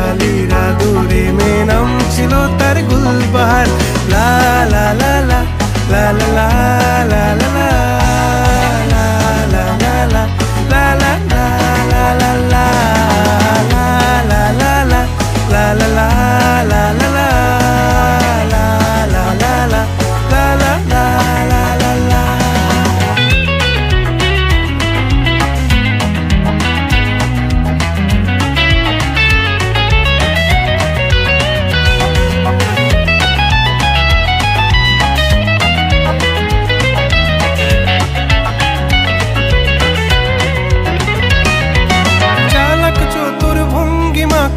আলীরা দূরে মে নাম ছিল তার গুলবাহার লা লা লা লা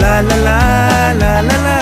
la la la la la la